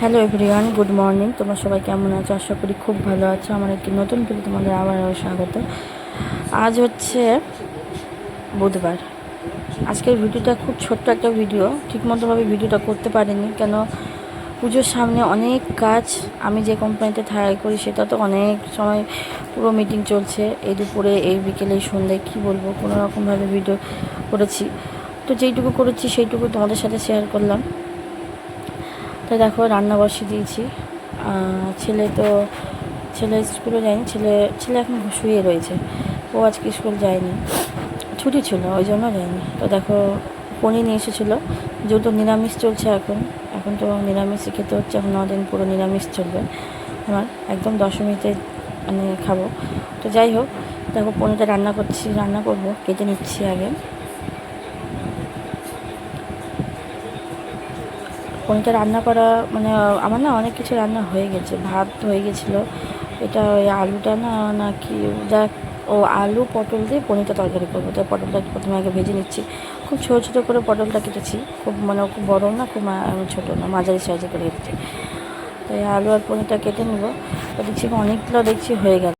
Hello everyone, good morning. তোমরা সবাই কেমন আছো? আশা করি খুব ভালো আছো। আমার একটি নতুন ভিডিও তোমাদের আবার আবার স্বাগত। আজ হচ্ছে বুধবার। আজকের ভিডিওটা খুব ছোট্ট একটা ভিডিও ঠিকমতোভাবে ভিডিওটা করতে পারিনি, কেন পুজোর সামনে অনেক কাজ আমি যে কোম্পানিতে থাকাই করি, সেটা তো অনেক সময় পুরো মিটিং চলছে। এই দুপুরে, এই বিকেলে সন্ধ্যায়, কী বলব? কোনো রকমভাবে ভিডিও করেছি। তো যেইটুকু করেছি, সেইটুকু তোমাদের সাথে শেয়ার করলাম। তো দেখো, রান্না বসিয়ে দিয়েছি। ছেলে তো, ছেলে স্কুলে যায়নি, ছেলে ছেলে এখন শুয়ে রয়েছে। ও আজকে স্কুল যায়নি। ছুটি ছিল, ওই জন্য যায়নি। তো দেখো পনির নিয়ে এসেছিল। যেহেতু নিরামিষ চলছে এখন এখন তো নিরামিষই খেতে হচ্ছে, এখন দিন পুরো নিরামিষ চলবে। আমার একদম দশমীতে মানে খাব। তো যাই হোক, দেখো পনিরটা রান্না করছি, রান্না করব, কেটে নিচ্ছি আগে। পনিরটা রান্না করা মানে আমার না অনেক কিছু রান্না হয়ে গেছে, ভাত হয়ে গেছিল। এটা ওই আলুটা না না কি যা ও আলু, পটল দিয়ে পনিরটা তরকারি করব। তাই পটলটা প্রথমে আগে ভেজে নিচ্ছি। খুব ছোটো ছোটো করে পটলটা কেটেছি। খুব মানে খুব বড়ো না, খুব ছোটো না, মাঝারি সাইজে করে কেটেছি। তাই আলু আর পনিরটা কেটে নেব। দেখছি অনেকগুলো দেখছি হয়ে গেল।